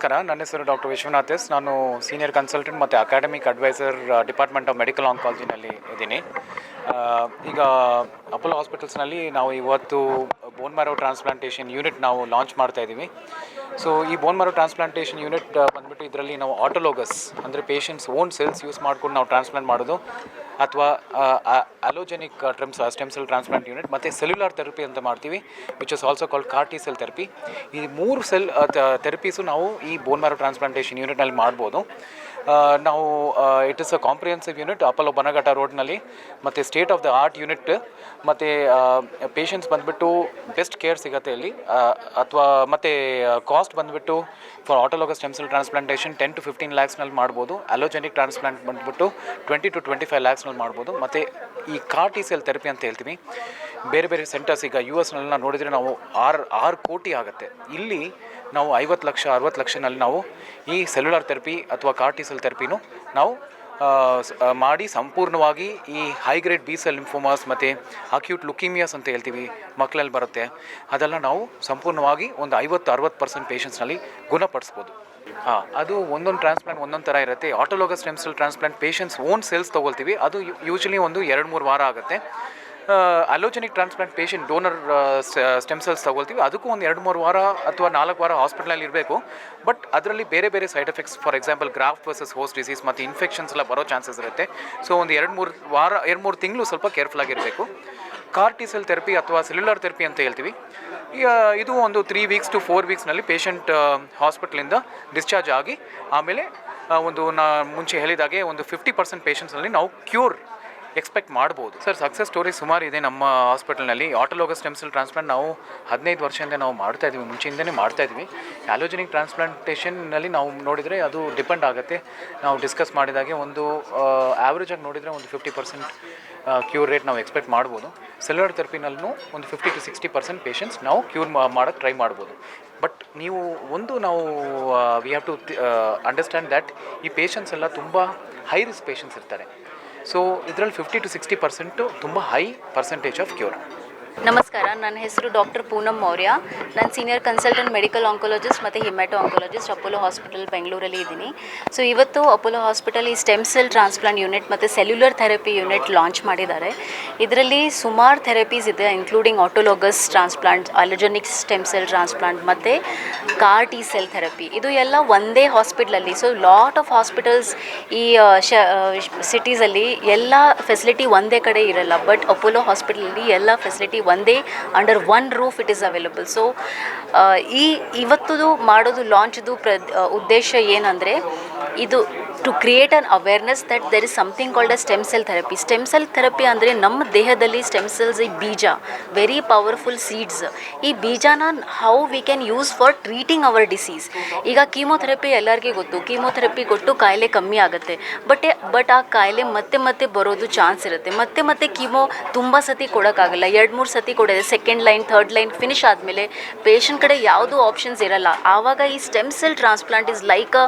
ನಮಸ್ಕಾರ. ನನ್ನ ಹೆಸರು ಡಾಕ್ಟರ್ ವಿಶ್ವನಾಥ್ ಎಸ್. ನಾನು ಸೀನಿಯರ್ ಕನ್ಸಲ್ಟೆಂಟ್ ಮತ್ತು academic adviser department of medical ಆಂಕಾಲಜಿನಲ್ಲಿ ಇದ್ದೀನಿ. ಈಗ ಅಪೋಲೋ ಹಾಸ್ಪಿಟಲ್ಸ್ನಲ್ಲಿ ನಾವು ಇವತ್ತು ಬೋನ್ ಮ್ಯಾರೋ ಟ್ರಾನ್ಸ್ಪ್ಲಾಂಟೇಷನ್ ಯೂನಿಟ್ ನಾವು ಲಾಂಚ್ ಮಾಡ್ತಾ ಇದ್ದೀವಿ. ಸೊ ಈ ಬೋನ್ ಮರೋ ಟ್ರಾನ್ಸ್ಪ್ಲಾಂಟೇಷನ್ ಯೂನಿಟ್ ಬಂದ್ಬಿಟ್ಟು ಇದರಲ್ಲಿ ನಾವು ಆಟೋಲೋಗಸ್ ಅಂದರೆ ಪೇಷಂಟ್ಸ್ ಓನ್ ಸೆಲ್ಸ್ ಯೂಸ್ ಮಾಡ್ಕೊಂಡು ನಾವು ಟ್ರಾನ್ಸ್ಪ್ಲಾಂಟ್ ಮಾಡೋದು. ಅಥವಾ allogeneic trims stem cell transplant unit ಮತ್ತು ಸೆಲ್ಯುಲಾರ್ ಥೆರಪಿ ಅಂತ ಮಾಡ್ತೀವಿ which is also called CAR T cell therapy ಈ ಮೂರು ಸೆಲ್ ಥೆರಪೀಸು ನಾವು ಈ ಬೋನ್ ಮ್ಯಾರೋ ಟ್ರಾನ್ಸ್ಪ್ಲಾಂಟೇಷನ್ ಯೂನಿಟ್ನಲ್ಲಿ ಮಾಡ್ಬೋದು. ನಾವು it is a comprehensive unit Apollo Bannerghatta ರೋಡ್ನಲ್ಲಿ ಮತ್ತು state of the art unit ಮತ್ತು ಪೇಷಂಟ್ಸ್ ಬಂದುಬಿಟ್ಟು ಬೆಸ್ಟ್ ಕೇರ್ ಸಿಗುತ್ತೆ ಇಲ್ಲಿ. ಅಥವಾ, ಮತ್ತು ಕಾಸ್ಟ್ ಬಂದುಬಿಟ್ಟು for autologous stem cell transplantation ten to fifteen ಲ್ಯಾಕ್ಸ್ನಲ್ಲಿ ಮಾಡ್ಬೋದು. ಅಲೋಜೆನಿಕ್ ಟ್ರಾನ್ಸ್ಪ್ಲಾಂಟ್ ಬಂದುಬಿಟ್ಟು ಟ್ವೆಂಟಿ ಟು ಟ್ವೆಂಟಿ ಫೈವ್ ಲ್ಯಾಕ್ಸ್ನಲ್ಲಿ ಮಾಡ್ಬೋದು. ಮತ್ತು ಈ ಕಾರ್ ಟಿ ಸೆಲ್ ಥೆರಪಿ ಅಂತ ಹೇಳ್ತೀವಿ. ಬೇರೆ ಬೇರೆ ಸೆಂಟರ್ಸ್ ಈಗ ಯು ಎಸ್ನೆಲ್ಲ ನೋಡಿದರೆ ನಾವು ಆರು ಆರು ಕೋಟಿ ಆಗುತ್ತೆ. ಇಲ್ಲಿ ನಾವು ಐವತ್ತು ಲಕ್ಷ, ಅರವತ್ತು ಲಕ್ಷನಲ್ಲಿ ನಾವು ಈ ಸೆಲ್ಯುಲಾರ್ ಥೆರಪಿ ಅಥವಾ ಕಾರ್ ಟಿ ಸೆಲ್ ಥೆರಪಿನೂ ನಾವು ಮಾಡಿ ಸಂಪೂರ್ಣವಾಗಿ ಈ high grade B cell lymphomas ಮತ್ತು ಅಕ್ಯೂಟ್ ಲುಕೀಮಿಯಾಸ್ ಅಂತ ಹೇಳ್ತೀವಿ ಮಕ್ಕಳಲ್ಲಿ ಬರುತ್ತೆ. ಅದೆಲ್ಲ ನಾವು ಸಂಪೂರ್ಣವಾಗಿ ಒಂದು ಐವತ್ತು, ಅರವತ್ತು ಪರ್ಸೆಂಟ್ ಪೇಷಂಟ್ಸ್ನಲ್ಲಿ ಗುಣಪಡಿಸ್ಬೋದು. ಹಾಂ, ಅದು ಒಂದೊಂದು ಟ್ರಾನ್ಸ್ಪ್ಲಾಂಟ್ ಒಂದೊಂದು ಥರ ಇರುತ್ತೆ. Autologous stem cell transplant patients own cells ತೊಗೊಳ್ತೀವಿ. ಅದು ಯೂಶ್ವಲಿ ಒಂದು ಎರಡು ಮೂರು ವಾರ ಆಗುತ್ತೆ. Allogeneic transplant patient donor stem cells ತಗೊಳ್ತೀವಿ. ಅದಕ್ಕೂ ಒಂದು ಎರಡು, ಮೂರು ವಾರ ಅಥವಾ ನಾಲ್ಕು ವಾರ ಹಾಸ್ಪಿಟಲಲ್ಲಿ ಇರಬೇಕು. ಬಟ್ ಅದರಲ್ಲಿ ಬೇರೆ ಬೇರೆ side effects for example graft versus host disease ಮತ್ತು ಇನ್ಫೆಕ್ಷನ್ಸ್ ಎಲ್ಲ ಬರೋ ಚಾನ್ಸಸ್ ಇರುತ್ತೆ. ಸೊ ಒಂದು ಎರಡು, ಮೂರು ವಾರ, ಎರಡು, ಮೂರು ತಿಂಗಳು ಸ್ವಲ್ಪ ಕೇರ್ಫುಲ್ ಆಗಿರಬೇಕು ಕಾರ್ ಟಿ ಥೆರಪಿ ಅಥವಾ ಸೆಲ್ಯುಲರ್ ಥೆರಪಿ ಅಂತ ಹೇಳ್ತೀವಿ. ಇದು ಒಂದು ತ್ರೀ ವೀಕ್ಸ್ ಟು ಫೋರ್ ವೀಕ್ಸ್ನಲ್ಲಿ ಪೇಷಂಟ್ ಹಾಸ್ಪಿಟ್ಲಿಂದ ಡಿಸ್ಚಾರ್ಜ್ ಆಗಿ, ಆಮೇಲೆ ಒಂದು ನಾ, ಮುಂಚೆ ಹೇಳಿದಾಗೆ ಒಂದು ಫಿಫ್ಟಿ ಪರ್ಸೆಂಟ್ ಪೇಷಂಟ್ಸ್ನಲ್ಲಿ ನಾವು ಕ್ಯೂರ್ ಎಕ್ಸ್ಪೆಕ್ಟ್ ಮಾಡ್ಬೋದು. ಸರ್, ಸಕ್ಸಸ್ ಸ್ಟೋರಿ ಸುಮಾರು ಇದೆ ನಮ್ಮ ಹಾಸ್ಪಿಟಲ್ನಲ್ಲಿ. ಆಟೋಲೋಗಸ್ ಸ್ಟೆಮ್ ಸೆಲ್ ಟ್ರಾನ್ಸ್ಪ್ಲಾಂಟ್ ನಾವು ಹದಿನೈದು ವರ್ಷದಿಂದ ನಾವು ಮಾಡ್ತಾ ಇದ್ದೀವಿ, ಮುಂಚೆಯಿಂದನೇ ಮಾಡ್ತಾ ಇದ್ವಿ ಆಲೋಜೆನಿಕ್ ಟ್ರಾನ್ಸ್ಪ್ಲಾಂಟೇಷನ್ನಲ್ಲಿ ನಾವು ನೋಡಿದರೆ ಅದು ಡಿಪೆಂಡ್ ಆಗುತ್ತೆ. ನಾವು ಡಿಸ್ಕಸ್ ಮಾಡಿದಾಗೆ ಒಂದು ಆ್ಯಾವ್ರೇಜ್ ಆಗಿ ನೋಡಿದರೆ ಒಂದು ಫಿಫ್ಟಿ ಪರ್ಸೆಂಟ್ ಕ್ಯೂರ್ ರೇಟ್ ನಾವು ಎಕ್ಸ್ಪೆಕ್ಟ್ ಮಾಡ್ಬೋದು. ಸೆಲ್ಯುಲರ್ ಥೆರಪಿನಲ್ಲೂ ಒಂದು fifty to sixty percent patients ನಾವು ಕ್ಯೂರ್ ಮಾಡೋಕ್ಕೆ ಟ್ರೈ ಮಾಡ್ಬೋದು. ಬಟ್ ನೀವು ಒಂದು ನಾವು we have to understand that ಈ ಪೇಷಂಟ್ಸ್ ಎಲ್ಲ ತುಂಬ ಹೈ ರಿಸ್ಕ್ ಪೇಷಂಟ್ಸ್ ಇರ್ತಾರೆ. ಸೊ ಇದರಲ್ಲಿ ಫಿಫ್ಟಿ ಟು ಸಿಕ್ಸ್ಟಿ ಪರ್ಸೆಂಟು ತುಂಬ ಹೈ ಪರ್ಸೆಂಟೇಜ್ ಆಫ್ ಕ್ಯೂರ್ ನಮಸ್ಕಾರ, ನನ್ನ ಹೆಸರು ಡಾಕ್ಟರ್ ಪೂನಮ್ ಮೌರ್ಯ. ನಾನು ಸೀನಿಯರ್ ಕನ್ಸಲ್ಟೆಂಟ್ ಮೆಡಿಕಲ್ ಆಂಕೊಲಜಿಸ್ಟ್ ಮತ್ತು ಹಿಮ್ಯಾಟೋ ಆಂಕೊಲಜಿಸ್ಟ್ ಅಪೋಲೋ ಹಾಸ್ಪಿಟಲ್ ಬೆಂಗಳೂರಲ್ಲಿ ಇದ್ದೀನಿ. ಸೊ, ಇವತ್ತು ಅಪೋಲೋ ಹಾಸ್ಪಿಟಲ್ ಈ ಸ್ಟೆಮ್ ಸೆಲ್ ಟ್ರಾನ್ಸ್ಪ್ಲಾಂಟ್ ಯೂನಿಟ್ ಮತ್ತು ಸೆಲ್ಯುಲರ್ ಥೆರಪಿ ಯೂನಿಟ್ ಲಾಂಚ್ ಮಾಡಿದ್ದಾರೆ. ಇದರಲ್ಲಿ ಸುಮಾರು ಥೆರಪೀಸ್ ಇದೆ including autologous transplant allergenic stem cell transplant ಮತ್ತು ಕಾರ್ ಟಿ ಸೆಲ್ ಥೆರಪಿ ಇದು ಎಲ್ಲ ಒಂದೇ ಹಾಸ್ಪಿಟ್ಲಲ್ಲಿ. ಸೊ ಲಾಟ್ ಆಫ್ ಹಾಸ್ಪಿಟಲ್ಸ್ ಈ ಶ ಸಿಟೀಸಲ್ಲಿ ಎಲ್ಲ ಫೆಸಿಲಿಟಿ ಒಂದೇ ಕಡೆ ಇರಲ್ಲ ಬಟ್ ಅಪೋಲೋ ಹಾಸ್ಪಿಟಲಲ್ಲಿ ಎಲ್ಲ ಫೆಸಿಲಿಟಿ ಒಂದೇ under one roof it is available so ಈ ಇವತ್ತು ಮಾಡೋದು ಲಾಂಚ್ದು ಪ್ರ, ಉದ್ದೇಶ ಏನಂದರೆ, ಇದು to create an awareness that there is something called a stem cell therapy stem cell therapy ಅಂದರೆ ನಮ್ಮ ದೇಹದಲ್ಲಿ ಸ್ಟೆಮ್ ಸೆಲ್ಸ್ ಈ ಬೀಜ ವೆರಿ ಪವರ್ಫುಲ್ ಸೀಡ್ಸ್ ಈ ಬೀಜನ how we can use for treating our disease ಈಗ ಕೀಮೋಥೆರಪಿ ಎಲ್ಲರಿಗೂ ಗೊತ್ತು. ಕೀಮೋಥೆರಪಿ ಕೊಟ್ಟು ಕಾಯಿಲೆ ಕಮ್ಮಿ ಆಗುತ್ತೆ. ಬಟ್ ಬಟ್ ಆ ಕಾಯಿಲೆ ಮತ್ತೆ ಮತ್ತೆ ಬರೋದು ಚಾನ್ಸ್ ಇರುತ್ತೆ. ಮತ್ತೆ ಮತ್ತೆ ಕೀಮೋ ತುಂಬ ಸತಿ ಕೊಡೋಕ್ಕಾಗಲ್ಲ. ಎರಡು ಮೂರು ಸತಿ ಕೊಡೋದು second line third line finish ಆದಮೇಲೆ ಪೇಷಂಟ್ ಕಡೆ ಯಾವುದೂ ಆಪ್ಷನ್ಸ್ ಇರಲ್ಲ. ಆವಾಗ ಈ stem cell transplant is like a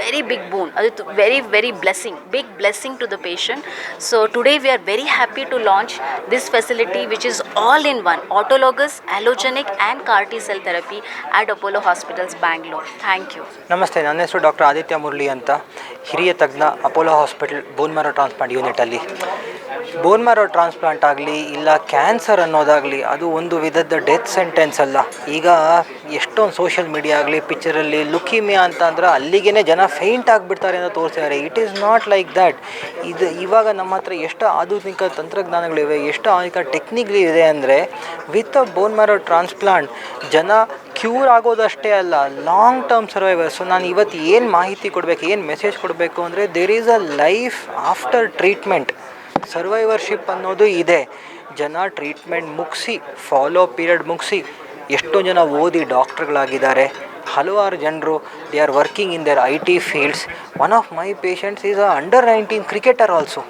very big bone ಅದು very very blessing big blessing to the patient so today we are very happy to launch this facility which is all in one autologous allogeneic and CAR-T cell therapy at Apollo hospitals Bangalore thank you ನಮಸ್ತೆ ನನ್ನ ಹೆಸರು doctor Aditya Murali ಅಂತ ಹಿರಿಯ ತಜ್ಞ Apollo hospital bone marrow transplant ಯೂನಿಟಲ್ಲಿ bone marrow transplant ಆಗಲಿ ಇಲ್ಲ cancer ಅನ್ನೋದಾಗಲಿ ಅದು ಒಂದು ವಿಧದ ಡೆತ್ ಸೆಂಟೆನ್ಸ್ ಅಲ್ಲ. ಈಗ ಎಷ್ಟೊಂದು ಸೋಷಿಯಲ್ ಮೀಡಿಯಾ ಆಗಲಿ ಪಿಕ್ಚರಲ್ಲಿ ಲುಕಿಮಿಯಾ ಅಂತ ಅಂದ್ರೆ ಅಲ್ಲಿಗೇ ಜನ ಫೈಂಟ್ ಆಗಿಬಿಡ್ತಾರೆ ಅಂತ ತೋರಿಸಿದ್ದಾರೆ it is not like that ಇದು ಇವಾಗ ನಮ್ಮ ಹತ್ರ ಎಷ್ಟು ಆಧುನಿಕ ತಂತ್ರಜ್ಞಾನಗಳಿವೆ ಎಷ್ಟು ಆಧುನಿಕ ಟೆಕ್ನಿಕ್ಗಳಿದೆ ಅಂದರೆ with a bone marrow transplant ಜನ ಕ್ಯೂರ್ ಆಗೋದಷ್ಟೇ ಅಲ್ಲ ಲಾಂಗ್ ಟರ್ಮ್ ಸರ್ವೈವರ್ ಸೊ ನಾನು ಇವತ್ತು ಏನು ಮಾಹಿತಿ ಕೊಡಬೇಕು, ಏನು ಮೆಸೇಜ್ ಕೊಡಬೇಕು ಅಂದರೆ there is a life after treatment survivorship ಅನ್ನೋದು ಇದೆ. ಜನ ಟ್ರೀಟ್ಮೆಂಟ್ ಮುಗಿಸಿ ಫಾಲೋ ಪೀರಿಯಡ್ ಮುಗಿಸಿ ಎಷ್ಟೋ ಜನ ಓದಿ ಡಾಕ್ಟ್ರುಗಳಾಗಿದ್ದಾರೆ. ಹಲವಾರು ಜನರು they are working in their I T fields one of my patients is a under nineteen cricketer also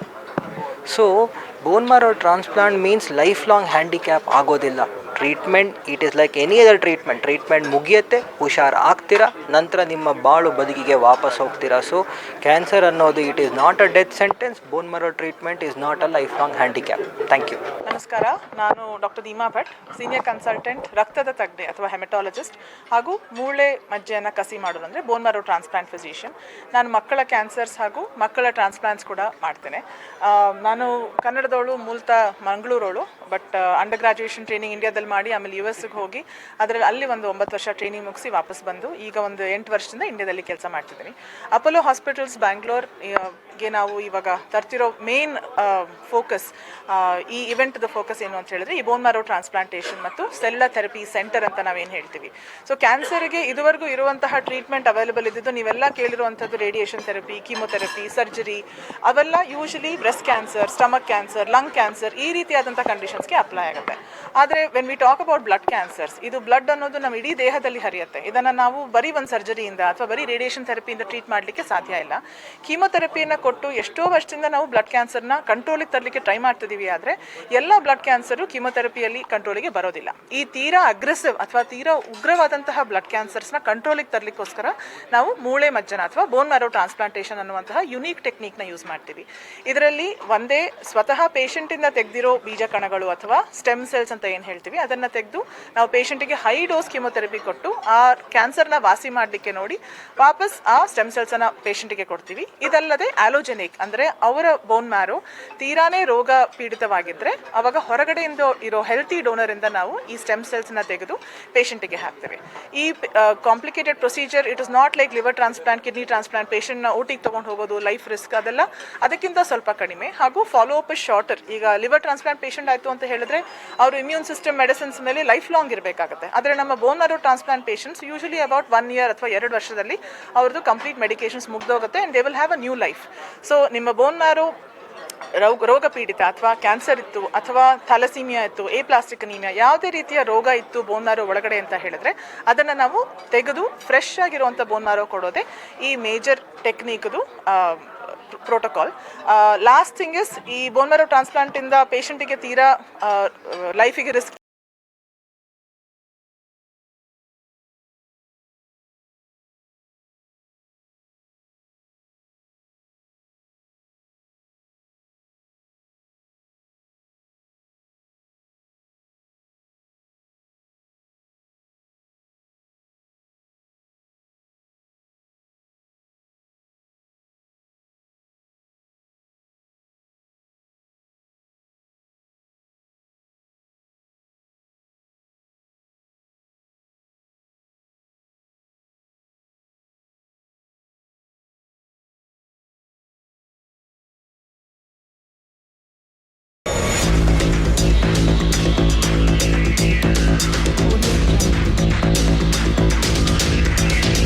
so bone marrow transplant means life long handicap ಆಗೋದಿಲ್ಲ. Treatment it is like any other treatment treatment ಮುಗಿಯುತ್ತೆ ಹುಷಾರು ಆಗ್ತೀರಾ ನಂತರ ನಿಮ್ಮ ಬಾಳು ಬದುಕಿಗೆ ವಾಪಸ್ ಹೋಗ್ತೀರಾ. ಸೊ ಕ್ಯಾನ್ಸರ್ ಅನ್ನೋದು it is not a death sentence bone marrow treatment is not a life long handicap thank you ನಮಸ್ಕಾರ, ನಾನು doctor Deema Bhat senior consultant ರಕ್ತದ ತಜ್ಞೆ ಅಥವಾ ಹೆಮಟಾಲಜಿಸ್ಟ್ ಹಾಗೂ ಮೂಳೆ ಮಜ್ಜೆಯನ್ನು ಕಸಿ ಮಾಡೋದಂದರೆ ಬೋನ್ ಮರೋ ಟ್ರಾನ್ಸ್ಪ್ಲಾಂಟ್ ಫಿಸಿಷಿಯನ್ ನಾನು ಮಕ್ಕಳ ಕ್ಯಾನ್ಸರ್ಸ್ ಹಾಗೂ ಮಕ್ಕಳ ಟ್ರಾನ್ಸ್ಪ್ಲಾಂಟ್ಸ್ ಕೂಡ ಮಾಡ್ತೇನೆ. ನಾನು ಕನ್ನಡದವಳು, ಮೂಲತಃ ಮಂಗಳೂರವಳು ಬಟ್ ಅಂಡರ್ ಗ್ರಾಜುಯೇಷನ್ ಟ್ರೈನಿಂಗ್ ಇಂಡಿಯಾದಲ್ಲಿ ಮಾಡಿ ಆಮೇಲೆ ಯು ಎಸ್ಗೆ ಹೋಗಿ ಅದರಲ್ಲಿ ಅಲ್ಲಿ ಒಂದು ಒಂಬತ್ತು ವರ್ಷ ಟ್ರೈನಿಂಗ್ ಮುಗಿಸಿ ವಾಪಸ್ ಬಂದು ಈಗ ಒಂದು ಎಂಟು ವರ್ಷದಿಂದ ಇಂಡಿಯಾದಲ್ಲಿ ಕೆಲಸ ಮಾಡ್ತಿದ್ದೀನಿ. ಅಪೋಲೋ ಹಾಸ್ಪಿಟಲ್ಸ್ ಬ್ಯಾಂಗ್ಳೂರ್ ಗೆ ನಾವು ಇವಾಗ ತರ್ತಿರೋ ಮೇನ್ ಫೋಕಸ್ ಈ ಇವೆಂಟ್ದ ಫೋಕಸ್ ಏನು ಅಂತ ಹೇಳಿದ್ರೆ ಈ ಬೋನ್ ಮ್ಯಾರೋ ಟ್ರಾನ್ಸ್ಪ್ಲಾಂಟೇಷನ್ ಮತ್ತು ಸೆಲ್ಲ ಥೆರಪಿ ಸೆಂಟರ್ ಅಂತ ನಾವೇನು ಹೇಳ್ತೀವಿ. ಸೊ ಕ್ಯಾನ್ಸರ್ಗೆ ಇದುವರೆಗೂ ಇರುವಂತಹ ಟ್ರೀಟ್ಮೆಂಟ್ ಅವೈಲೇಬಲ್ ಇದ್ದಿದ್ದು ನೀವೆಲ್ಲ ಕೇಳಿರುವಂಥದ್ದು ರೇಡಿಯೇಷನ್ ಥೆರಪಿ ಕೀಮೊಥೆರಪಿ ಸರ್ಜರಿ ಅವೆಲ್ಲ usually breast cancer stomach cancer lung cancer ಈ ರೀತಿಯಾದಂಥ ಕಂಡೀಷನ್ಸ್ಗೆ ಅಪ್ಲೈ ಆಗುತ್ತೆ. ಆದರೆ when we talk about blood cancers ಇದು ಬ್ಲಡ್ ಅನ್ನೋದು ನಮ್ಮ ಇಡೀ ದೇಹದಲ್ಲಿ ಹರಿಯುತ್ತೆ. ಇದನ್ನು ನಾವು ಬರೀ ಒಂದು ಸರ್ಜರಿಯಿಂದ ಅಥವಾ ಬರೀ ರೇಡಿಯೇಷನ್ ಥೆರಪಿಯಿಂದ ಟ್ರೀಟ್ ಮಾಡಲಿಕ್ಕೆ ಸಾಧ್ಯ ಇಲ್ಲ. ಕೀಮೊಥೆರಪಿಯನ್ನು ಕೊಟ್ಟು ಎಷ್ಟೋ ವರ್ಷದಿಂದ ನಾವು ಬ್ಲಡ್ ಕ್ಯಾನ್ಸರ್ನ ಕಂಟ್ರೋಲಿಗೆ ತರಲಿಕ್ಕೆ ಟ್ರೈ ಮಾಡ್ತಿದ್ದೀವಿ ಆದರೆ ಎಲ್ಲ ಬ್ಲಡ್ ಕ್ಯಾನ್ಸರು ಕೀಮೊಥೆರಪಿಯಲ್ಲಿ ಕಂಟ್ರೋಲಿಗೆ ಬರೋದಿಲ್ಲ. ಈ ತೀರಾ ಅಗ್ರೆಸಿವ್ ಅಥವಾ ತೀರಾ ಉಗ್ರವಾದಂತಹ ಬ್ಲಡ್ ಕ್ಯಾನ್ಸರ್ಸ್ನ ಕಂಟ್ರೋಲಿಗೆ ತರಲಿಕ್ಕೋಸ್ಕರ ನಾವು ಮೂಳೆ ಮಜ್ಜನ ಅಥವಾ ಬೋನ್ ಮ್ಯಾರೋ ಟ್ರಾನ್ಸ್ಪ್ಲಾಂಟೇಷನ್ ಅನ್ನುವಂತಹ ಯುನೀಕ್ ಟೆಕ್ನಿಕ್ನ ಯೂಸ್ ಮಾಡ್ತೀವಿ. ಇದರಲ್ಲಿ ಒಂದೇ ಸ್ವತಃ ಪೇಷಂಟಿಂದ ತೆಗೆದಿರೋ ಬೀಜ ಕಣಗಳು ಅಥವಾ ಸ್ಟೆಮ್ ಸೆಲ್ಸ್ ಅಂತ ಏನು ಹೇಳ್ತೀವಿ, ಅದನ್ನು ತೆಗೆದು ನಾವು ಪೇಷಂಟಿಗೆ ಹೈ ಡೋಸ್ ಕಿಮೊಥೆರಪಿ ಕೊಟ್ಟು ಆ ಕ್ಯಾನ್ಸರ್ನ ವಾಸಿ ಮಾಡಲಿಕ್ಕೆ ನೋಡಿ ವಾಪಸ್ ಆ ಸ್ಟೆಮ್ ಸೆಲ್ಸನ್ನು ಪೇಷಂಟಿಗೆ ಕೊಡ್ತೀವಿ. ಇದಲ್ಲದೆ ಆಲೋಜೆನಿಕ್ ಅಂದರೆ ಅವರ ಬೋನ್ ಮ್ಯಾರೋ ತೀರಾನೇ ರೋಗ ಪೀಡಿತವಾಗಿದ್ದರೆ ಅವಾಗ ಹೊರಗಡೆಯಿಂದ ಇರೋ ಹೆಲ್ತಿ ಡೋನರಿಂದ ನಾವು ಈ ಸ್ಟೆಮ್ ಸೆಲ್ಸ್ನ ತೆಗೆದು ಪೇಷಂಟಿಗೆ ಹಾಕ್ತೇವೆ. ಈ complicated procedure it is not like liver transplant kidney transplant ಪೇಷಂಟ್ನ ಊಟಿಗೆ ತೊಗೊಂಡು ಹೋಗೋದು ಲೈಫ್ ರಿಸ್ಕ್ ಅದೆಲ್ಲ ಅದಕ್ಕಿಂತ ಸ್ವಲ್ಪ ಕಡಿಮೆ. ಹಾಗೂ ಫಾಲೋ ಅಪ್ ಶಾರ್ಟರ್ ಈಗ ಲಿವರ್ ಟ್ರಾನ್ಸ್ಪ್ಲಾಂಟ್ ಪೇಷಂಟ್ ಆಯಿತು ಅಂತ ಹೇಳಿದ್ರೆ ಅವರು ಇಮ್ಯೂನ್ ಸಿಸ್ಟಮ್ ಮೆಡಿಸಿನ್ಸ್ ಮೇಲೆ ಲೈಫ್ ಲಾಂಗ್ ಇರಬೇಕಾಗುತ್ತೆ. ಆದರೆ ನಮ್ಮ bone marrow transplant patients usually about one year ಅಥವಾ ಎರಡು ವರ್ಷದಲ್ಲಿ ಅವ್ರದ್ದು complete medications ಮುಗ್ದೋಗುತ್ತೆ and they will have a new life so ನಿಮ್ಮ ಬೋನ್ ಮ್ಯಾರೋ ರೋಗ ರೋಗ ಪೀಡಿತ ಅಥವಾ ಕ್ಯಾನ್ಸರ್ ಇತ್ತು ಅಥವಾ ಥಲಸೀಮಿಯಾ ಇತ್ತು ಎ ಪ್ಲಾಸ್ಟಿಕ್ ಅನೀಮಿಯಾ ಯಾವುದೇ ರೀತಿಯ ರೋಗ ಇತ್ತು ಬೋನ್ ಮಾರೋ ಒಳಗಡೆ ಅಂತ ಹೇಳಿದ್ರೆ ಅದನ್ನು ನಾವು ತೆಗೆದು ಫ್ರೆಶ್ ಆಗಿರುವಂಥ ಬೋನ್ ಮಾರೋ ಕೊಡೋದೇ ಈ ಮೇಜರ್ ಟೆಕ್ನಿಕ್ದು ಪ್ರೋಟೋಕಾಲ್ ಲಾಸ್ಟ್ ಥಿಂಗ್ ಇಸ್ ಈ ಬೋನ್ ಮ್ಯಾರೋ ಟ್ರಾನ್ಸ್ಪ್ಲಾಂಟಿಂದ ಪೇಷಂಟಿಗೆ ತೀರಾ ಲೈಫಿಗೆ ರಿಸ್ಕ್